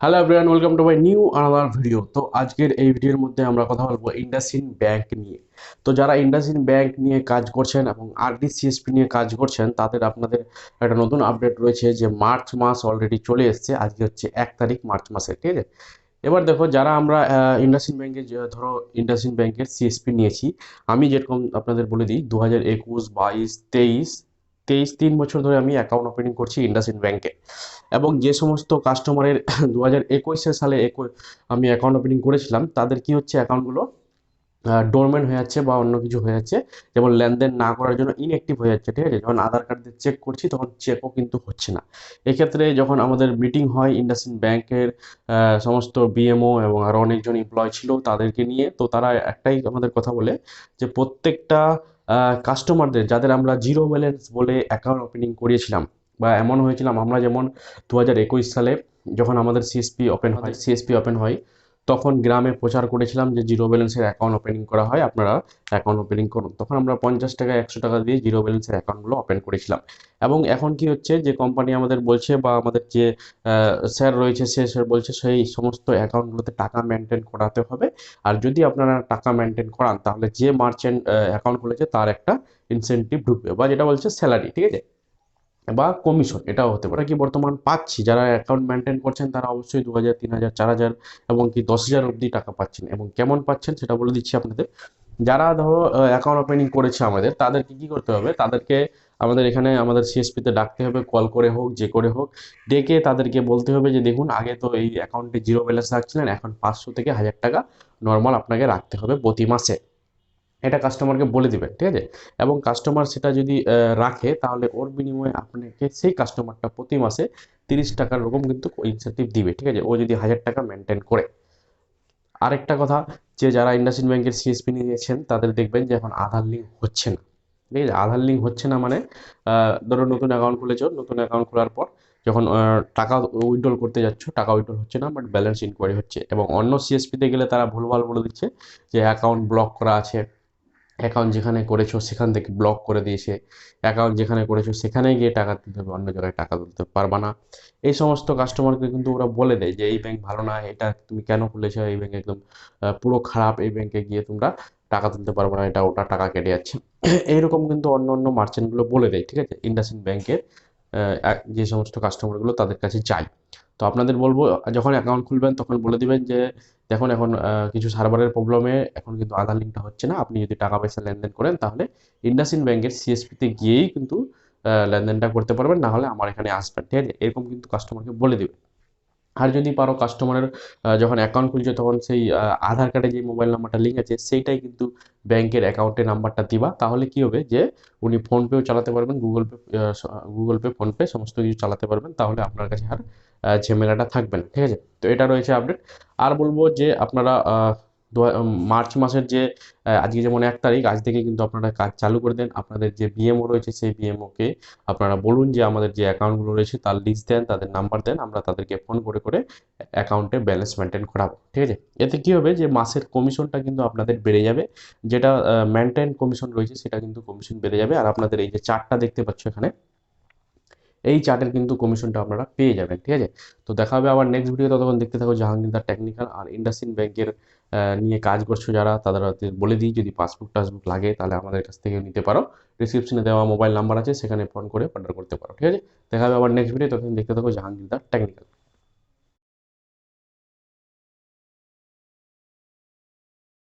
Hello everyone welcome to my new another video তো আজকের এই ভিডিওর মধ্যে আমরা কথা বলব ইন্ডাসিন ব্যাংক নিয়ে। তো যারা ইন্ডাসিন ব্যাংক নিয়ে কাজ করছেন এবং আরডি সিএসপি নিয়ে কাজ করছেন, তাদের আপনাদের একটা নতুন আপডেট রয়েছে যে মার্চ মাস অলরেডি চলে এসছে, আজকে হচ্ছে এক তারিখ মার্চ মাসে, ঠিক আছে? এবার দেখো, যারা আমরা ইন্ডাসিন ব্যাংকে ধরো ইন্ডাসিন ব্যাংকের সিএসপি নিয়েছি, আমি যেরকম আপনাদের বলে দিই দু হাজার একুশ, বাইশ, তেইশ তেইশ তিন বছর ধরে আমি অ্যাকাউন্ট ওপেনিং করছি ইন্ডাসিন ব্যাংকে এবং যে সমস্ত কাস্টমারের দু হাজার একুশের সালে আমি অ্যাকাউন্ট ওপেনিং করেছিলাম, তাদের কি হচ্ছে অ্যাকাউন্টগুলো ডোরমেন্ট হয়ে যাচ্ছে বা অন্য কিছু হয়ে যাচ্ছে যেমন লেনদেন না করার জন্য ইনঅ্যাক্টিভ হয়ে যাচ্ছে ঠিক আছে? যখন আধার কার্ড দিয়ে চেক করছি তখন চেকও কিন্তু হচ্ছে না। এক্ষেত্রে যখন আমাদের মিটিং হয় ইন্ডাসিন ব্যাংকের সমস্ত বিএমও এবং আরও অনেকজন এমপ্লয় ছিল তাদেরকে নিয়ে তো তারা একটাই আমাদের কথা বলে যে প্রত্যেকটা কাস্টমারদের যাদের আমরা জিরো ব্যালেন্স বলে অ্যাকাউন্ট ওপেনিং করিয়েছিলাম বা এমন হয়েছিলাম আমরা যেমন দু হাজার একুশ সালে যখন আমাদের সিএসপি ওপেন হয় সিএসপি ওপেন হয় তখন গ্রামে প্রচার করেছিলাম যে জিরো ব্যালেন্সের অ্যাকাউন্ট ওপেনিং করা হয়, আপনারা অ্যাকাউন্ট ওপেনিং করুন। তখন আমরা পঞ্চাশ টাকা, একশো টাকা দিয়ে জিরো ব্যালেন্সের অ্যাকাউন্টগুলো ওপেন করেছিলাম। এবং এখন কি হচ্ছে যে কোম্পানি আমাদের বলছে বা আমাদের যে স্যার রয়েছে, সে স্যার বলছে, সেই সমস্ত অ্যাকাউন্টগুলোতে টাকা মেনটেন করাতে হবে। আর যদি আপনারা টাকা মেনটেন করান, তাহলে যে মার্চেন্ট অ্যাকাউন্ট খুলেছে, তার একটা ইনসেন্টিভ ঢুকবে বা যেটা বলছে স্যালারি ঠিক আছে? বা কমিশন এটাও হতে পারে। কি বর্তমান পাচ্ছি, যারা অ্যাকাউন্ট মেনটেন করছেন, তারা অবশ্যই দু হাজার, তিন হাজার, চার হাজার এবং কি দশ হাজার অবধি টাকা পাচ্ছেন এবং কেমন পাচ্ছেন সেটা বলে দিচ্ছি আপনাদের। যারা ধরো অ্যাকাউন্ট ওপেনিং করেছে আমাদের, তাদেরকে কী করতে হবে? তাদেরকে আমাদের এখানে আমাদের সিএসপিতে ডাকতে হবে কল করে হোক, যে করে হোক। ডেকে তাদেরকে বলতে হবে যে, দেখুন, আগে তো এই অ্যাকাউন্টে জিরো ব্যালেন্স রাখছিলেন, এখন পাঁচশো থেকে হাজার টাকা নর্মাল আপনাকে রাখতে হবে প্রতি মাসে। এটা কাস্টমারকে বলে দিবেন ঠিক আছে? এবং কাস্টমার সেটা যদি রাখে, তাহলে ওর বিনিময়ে আপনাকে সেই কাস্টমারটা প্রতি মাসে তিরিশ টাকার রকম কিন্তু ইনসেন্টিভ দিবে, ঠিক আছে? ও যদি হাজার টাকা মেনটেন করে। আরেকটা কথা, যে যারা ইন্ডাসিন ব্যাংকের সিএসপি নিয়েছেন তাদের দেখবেন যে এখন আধার লিঙ্ক হচ্ছে না, ঠিক আছে? আধার লিঙ্ক হচ্ছে না মানে ধরো নতুন অ্যাকাউন্ট খুলেছ, নতুন অ্যাকাউন্ট খোলার পর যখন টাকা উইথড্রল করতে যাচ্ছ, টাকা উইথড্রল হচ্ছে না বাট ব্যালেন্স ইনকোয়ারি হচ্ছে। এবং অন্য সিএসপিতে গেলে তারা ভুলভাল বলে দিচ্ছে যে অ্যাকাউন্ট ব্লক করা আছে অ্যাকাউন্ট যেখানে করেছ সেখান থেকে ব্লক করে দিয়েছে। অ্যাকাউন্ট যেখানে করেছ সেখানে গিয়ে টাকা তুলতে হবে, অন্য জায়গায় টাকা তুলতে পারবা না। এই সমস্ত কাস্টমারকে কিন্তু ওরা বলে দেয় যে, এই ব্যাংক ভালো না, এটা তুমি কেন খুলেছো? এই ব্যাংক একদম পুরো খারাপ। এই ব্যাংকে গিয়ে তোমরা টাকা তুলতে পারব না, এটা ওটা টাকা কেটে যাচ্ছে। এইরকম কিন্তু অন্য অন্য মার্চেন্টগুলো বলে দেয়, ঠিক আছে? ইন্ডাসিন ব্যাংকের যে সমস্ত কাস্টমারগুলো তাদের কাছে যায়। তো আপনাদের বলব, যখন অ্যাকাউন্ট খুলবেন তখন বলে দিবেন যে, দেখুন এখন কিছু সার্ভারের প্রবলেমে এখন কিন্তু আধার লিঙ্কটা হচ্ছে না। আপনি যদি টাকা পয়সা লেনদেন করেন তাহলে ইন্ডাসিন ব্যাংকের সিএসপিতে গিয়েই কিন্তু লেনদেনটা করতে পারবেন। না হলে আমার এখানে আসবেন ঠিক আছে? এরকম কিন্তু কাস্টমারকে বলে দেবে আর যদি পারো কাস্টমারের যখন অ্যাকাউন্ট খুলছে তখন সেই আধার কার্ডে যে মোবাইল নাম্বারটা লিঙ্ক আছে সেইটাই কিন্তু ব্যাংকের অ্যাকাউন্টে নাম্বারটা দিবা। তাহলে কি হবে যে উনি ফোনপেও চালাতে পারবেন Google Pay Google Pay PhonePe সমস্ত কিছু চালাতে পারবেন, তাহলে আপনার কাছে আর ঝেমেলাটা থাকবে না, ঠিক আছে? তো এটা রয়েছে আপডেট আর বলব যে আপনারা মার্চ মাসের যে আজকে যেমন এক তারিখ, আজ থেকে কিন্তু আপনারা কাজ চালু করে দেন। আপনাদের যে বিএমও রয়েছে, সেই বিএমওকে আপনারা বলুন যে আমাদের যে অ্যাকাউন্টগুলো রয়েছে, তার লিস্ট দেন, তাদের নাম্বার দেন, আমরা তাদেরকে ফোন করে করে অ্যাকাউন্টে ব্যালেন্স মেনটেন করাবো। ঠিক আছে? এতে কী হবে যে মাসের কমিশনটা কিন্তু আপনাদের বেড়ে যাবে। যেটা মেনটেন কমিশন রয়েছে, সেটা কিন্তু কমিশন বেড়ে যাবে। আর আপনাদের এই যে চার্টটা দেখতে পাচ্ছ এখানে এই চার্টের কিন্তু কমিশনটা আপনারা পেয়ে যাবেন, ঠিক আছে? তো দেখা হবে আবার নেক্সট ভিডিও ততক্ষণ দেখতে থাকো জাহাঙ্গীরদার টেকনিক্যাল আর ইন্ডাসিন ব্যাংকের নিয়ে কাজ করছ যারা, তাদের বলে দিই, যদি পাসবুক টাসবুক লাগে তাহলে আমাদের কাছ থেকে নিতে পারো। ডিসক্রিপশনে দেওয়া মোবাইল নাম্বার আছে, সেখানে ফোন করে অর্ডার করতে পারো, ঠিক আছে? দেখা হবে আবার নেক্সট ভিডিও ততক্ষণ দেখতে থাকো জাহাঙ্গীরদার টেকনিক্যাল